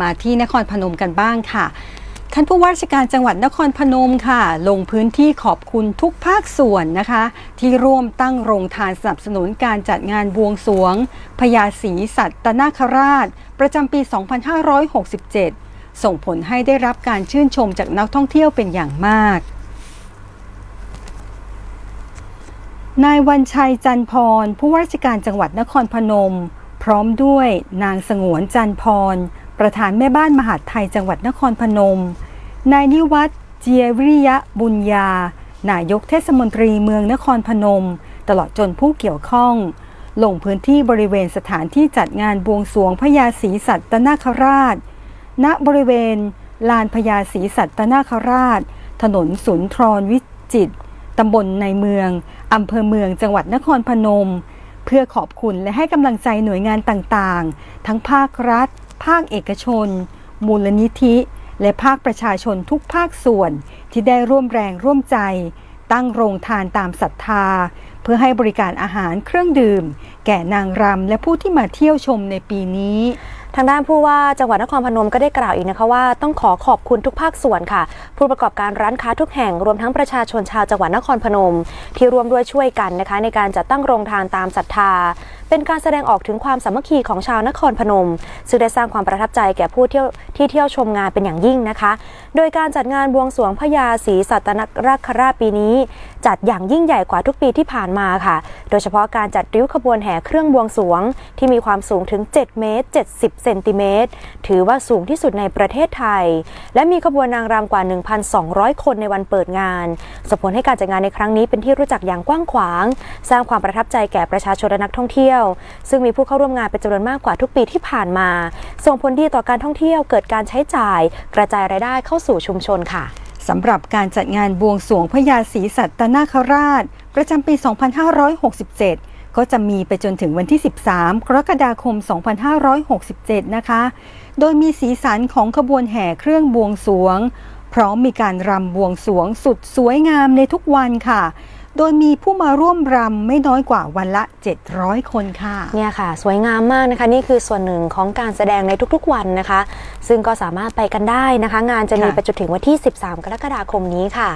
มาที่นครพนมกันบ้างค่ะ ท่านผู้ว่าราชการจังหวัดนครพนมค่ะ ลงพื้นที่ขอบคุณทุกภาคส่วนนะคะ ที่ร่วมตั้งโรงทานสนับสนุนการจัดงานบวงสรวงพญาศรีสัตนาคราช ประจำปี 2567 ส่งผลให้ได้รับการชื่นชมจากนักท่องเที่ยวเป็นอย่างมากนายวันชัยจันพรผู้ว่าราชการจังหวัดนครพนม พร้อมด้วยนางสงวนจันพร ประธานแม่บ้านมหาดไทยจังหวัดนครพนม นายนิวัฒเจียวิริยะบุญญา นายกเทศมนตรีเมืองนครพนม ตลอดจนผู้เกี่ยวข้อง ลงพื้นที่บริเวณสถานที่จัดงานบวงสรวงพญาศรีสัตนาคราช ณบริเวณ ลานพญาศรีสัตนาคราช ถนนสุนทรวิจิตตำบลในเมืองอำเภอเมืองจังหวัดนครพนม เพื่อขอบคุณและให้กำลังใจหน่วยงานต่างๆ ทั้งภาครัฐ ภาคเอกชน มูลนิธิ และภาคประชาชนทุกภาคส่วนที่ได้ร่วมแรงร่วมใจ ตั้งโรงทานตามศรัทธา เพื่อให้บริการอาหารเครื่องดื่ม แก่นางรำและผู้ที่มาเที่ยวชมในปีนี้ ทางด้านผู้ว่าจังหวัดนครพนมก็ได้กล่าวอีกนะคะว่าต้องขอขอบคุณทุกภาคส่วนค่ะ ผู้ประกอบการร้านค้าทุกแห่งรวมทั้งประชาชนชาวจังหวัดนครพนม ที่ร่วมด้วยช่วยกันนะคะ ในการจัดตั้งโรงทานตามศรัทธา เป็นการแสดงออกถึงความสามัคคีของชาวนครพนม ซึ่งได้สร้างความประทับใจแก่ผู้เที่ยวที่เที่ยวชมงานเป็นอย่างยิ่งนะคะ โดยการจัดงานบวงสรวงพญาศรีสัตนคราชปีนี้ จัดอย่างยิ่งใหญ่กว่าทุกปีที่ผ่านมาค่ะ โดยเฉพาะการจัดริ้วขบวนแห่เครื่องบวงสรวง ที่มีความสูงถึง 7 เมตร 70 เซนติเมตร ถือว่าสูงที่สุดในประเทศไทย และมีขบวนนางรำกว่า 1,200 คนในวันเปิดงานส่งผลให้การจัดงานในครั้งนี้เป็นที่รู้จักอย่างกว้างขวาง สร้างความประทับใจแก่ประชาชนและนักท่องเที่ยว ซึ่งมีผู้เข้าร่วมงานเป็นจำนวนมากกว่าทุกปีที่ผ่านมา ส่งผลดีต่อการท่องเที่ยวเกิดการใช้จ่าย กระจายรายได้เข้าสู่ชุมชนค่ะสำหรับการจัดงานบวงสรวงพญาศรีสัตนาคราช ประจำปี 2567 ก็จะมีไปจนถึงวันที่ 13 กรกฎาคม 2567 นะคะ โดยมีสีสันของขบวนแห่เครื่องบวงสรวง พร้อมมีการรำบวงสรวงสุดสวยงามในทุกวันค่ะ โดยมีผู้มาร่วมรำไม่น้อยกว่าวันละ 700 คนค่ะ เนี่ยค่ะ สวยงามมากนะคะ นี่คือส่วนหนึ่งของการแสดงในทุกๆวันนะคะ ซึ่งก็สามารถไปกันได้นะคะ งานจะมีะไปจนถึงวันที่ 13 กรกฎาคมนี้ค่ะ